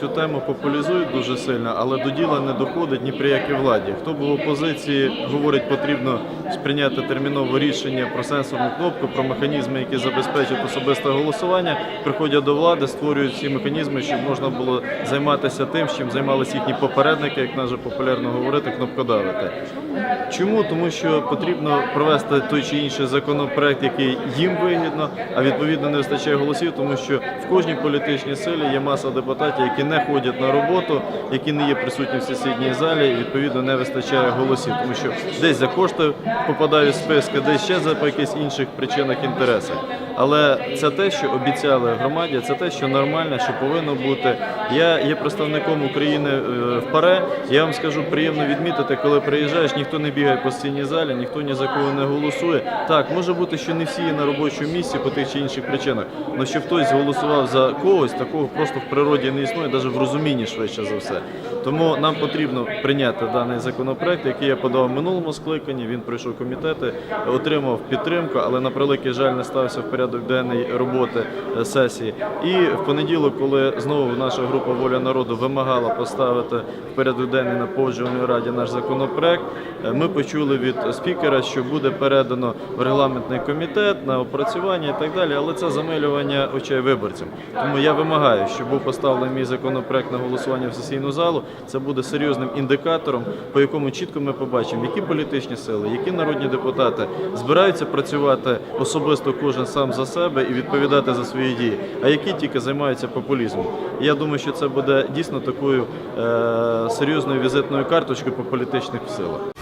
цю тему популяризують дуже сильно, але до діла не доходить ні при якій владі. Хто був в опозиції, говорить, потрібно сприйняти термінове рішення про сенсорну кнопку, про механізми, які забезпечують особисте голосування. Приходять до влади, створюють ці механізми, щоб можна було займатися тим, чим займалися їхні попередники, як наже популярно говорити, кнопкодавити. Чому? Тому що потрібно провести той чи інший законопроект, який їм вигідно, а відповідно не вистачає голосів, тому що в кожній політичній силі є маса депутатів, які не ходять на роботу, які не є присутні в сесійній залі, і відповідно не вистачає голосів, тому що десь за кошти попадають списки, десь ще за якихось інших причинах інтересів. Але це те, що обіцяли громаді, це те, що нормально, що повинно бути. Я є представником України е, в ПАРЕ. Я вам скажу приємно відмітити, коли приїжджаєш, ніхто не бігає по стінній залі, ніхто ні за кого не голосує. Так, може бути, що не всі є на робочому місці по тих чи інших причинах. Але щоб хтось голосував за когось, такого просто в природі не існує, навіть в розумінні швидше за все. Тому нам потрібно прийняти даний законопроект, який я подав в минулому скликанні. Він пройшов комітети, отримав підтримку, але на превеликий жаль не стався в порядок денний роботи е, сесії. І в понеділок, коли знову наша група Воля народу вимагала поставити в порядок денний на погоджувальній раді наш законопроект, е, ми почули від спікера, що буде передано в регламентний комітет на опрацювання і так далі. Але це замилювання очей виборцям. Тому я вимагаю, щоб був поставлений мій законопроект на голосування в сесійну залу. Це буде серйозним індикатором, по якому чітко ми побачимо, які політичні сили, які народні депутати збираються працювати особисто кожен сам за себе і відповідати за свої дії, а які тільки займаються популізмом. Я думаю, що це буде дійсно такою е- серйозною візитною карточкою по політичних силах.